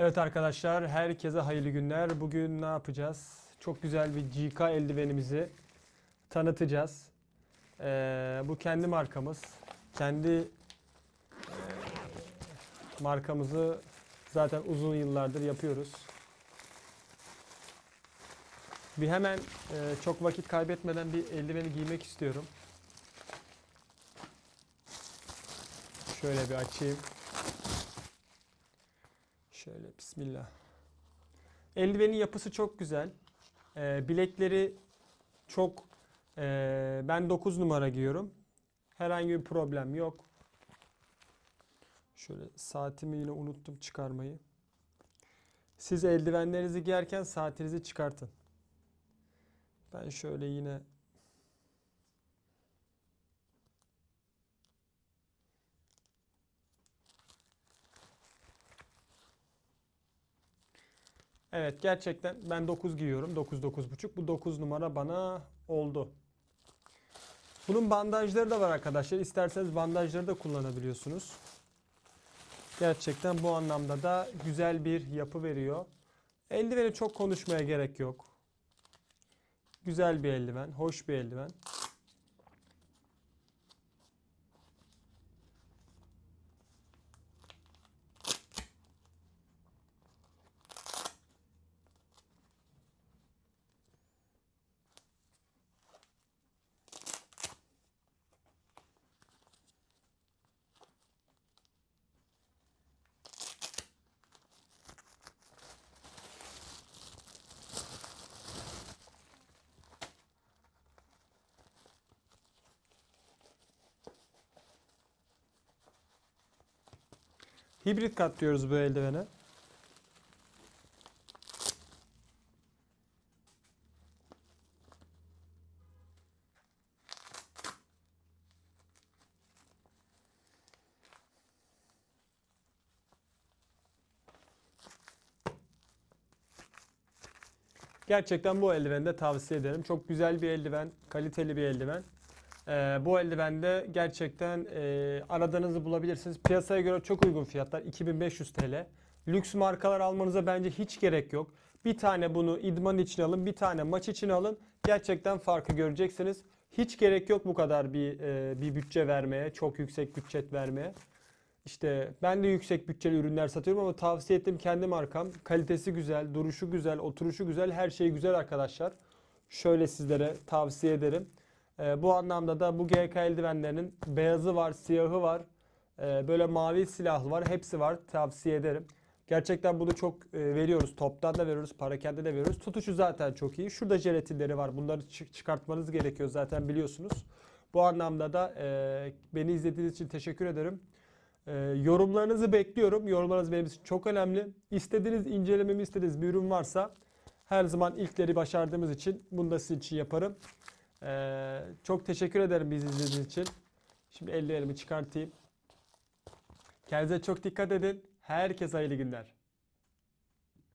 Evet arkadaşlar, herkese hayırlı günler. Bugün ne yapacağız? Çok güzel bir GK eldivenimizi tanıtacağız. Ee, bu kendi markamız. Kendi e, markamızı zaten uzun yıllardır yapıyoruz. Bir hemen e, çok vakit kaybetmeden bir eldiveni giymek istiyorum. Şöyle bir açayım. Şöyle bismillah. Eldivenin yapısı çok güzel. Ee, bilekleri çok ee, ben 9 numara giyiyorum. Herhangi bir problem yok. Şöyle saatimi yine unuttum çıkarmayı. Siz eldivenlerinizi giyerken saatinizi çıkartın. Ben şöyle yine Evet gerçekten ben 9 giyiyorum. 9 9,5. Bu 9 numara bana oldu. Bunun bandajları da var arkadaşlar. İsterseniz bandajları da kullanabiliyorsunuz. Gerçekten bu anlamda da güzel bir yapı veriyor. Eldiveni çok konuşmaya gerek yok. Güzel bir eldiven, hoş bir eldiven. Hibrit kat diyoruz bu eldivene. Gerçekten bu eldiveni de tavsiye ederim. Çok güzel bir eldiven, kaliteli bir eldiven. Ee, bu eldivende gerçekten e, aradığınızı bulabilirsiniz. Piyasaya göre çok uygun fiyatlar. 2500 TL. Lüks markalar almanıza bence hiç gerek yok. Bir tane bunu idman için alın, bir tane maç için alın. Gerçekten farkı göreceksiniz. Hiç gerek yok bu kadar bir e, bir bütçe vermeye, çok yüksek bütçe vermeye. İşte ben de yüksek bütçeli ürünler satıyorum ama tavsiye ettiğim kendi markam. Kalitesi güzel, duruşu güzel, oturuşu güzel, her şey güzel arkadaşlar. Şöyle sizlere tavsiye ederim. Ee, bu anlamda da bu GK eldivenlerinin beyazı var, siyahı var, ee, böyle mavi silahlı var. Hepsi var. Tavsiye ederim. Gerçekten bunu çok e, veriyoruz. Toptan da veriyoruz, parakende de veriyoruz. Tutuşu zaten çok iyi. Şurada jelatinleri var. Bunları çı- çıkartmanız gerekiyor zaten biliyorsunuz. Bu anlamda da e, beni izlediğiniz için teşekkür ederim. E, yorumlarınızı bekliyorum. Yorumlarınız benim için çok önemli. İstediğiniz, incelememi istediğiniz bir ürün varsa her zaman ilkleri başardığımız için bunu da sizin için yaparım. Ee, çok teşekkür ederim bizi izlediğiniz için. Şimdi ellerimi çıkartayım. Kendinize çok dikkat edin. Herkese hayırlı günler.